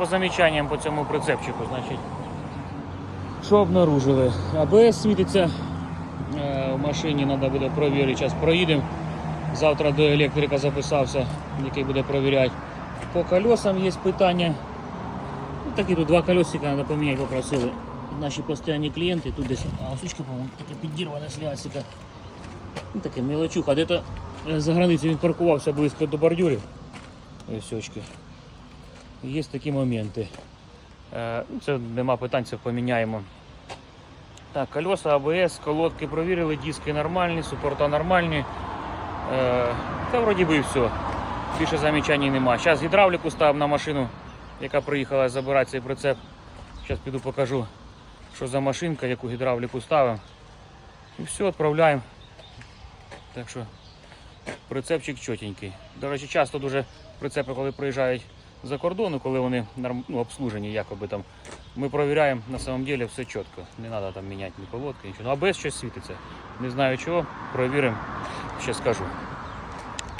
по замічанням по цьому прицепчику, значить. Що обнаружили? АБС світиться е, в машині, треба буде провірити. Зараз проїдемо. Завтра до електрика записався, який буде перевіряти. По колесам є питання. Ну, такі тут два колесика треба поміняти, попросили. Наші постійні клієнти. Тут десь а, сучка, по-моєму, таке підірване з. Ну, таке мелочуха. Де-то е, за границею він паркувався близько до бордюрів. Ось. Є такі моменти. Е, ну, Це нема питань, це поміняємо. Так, колеса, АБС, колодки провірили, диски нормальні, супорта нормальні. Е, Та вроді би і все. Більше замічань нема. Зараз гідравліку ставимо на машину, яка приїхала забирати цей прицеп. Зараз піду покажу, що за машинка, яку гідравліку ставимо. І все, відправляємо. Так що прицепчик чотенький. До речі, часто дуже прицепи, коли приїжджають за кордону, коли вони ну, обслужені, якоби там. Ми перевіряємо на самом деле все чітко. Не треба там міняти ні колодки, нічого. Ну а без щось світиться. Не знаю чого, перевіримо, ще скажу.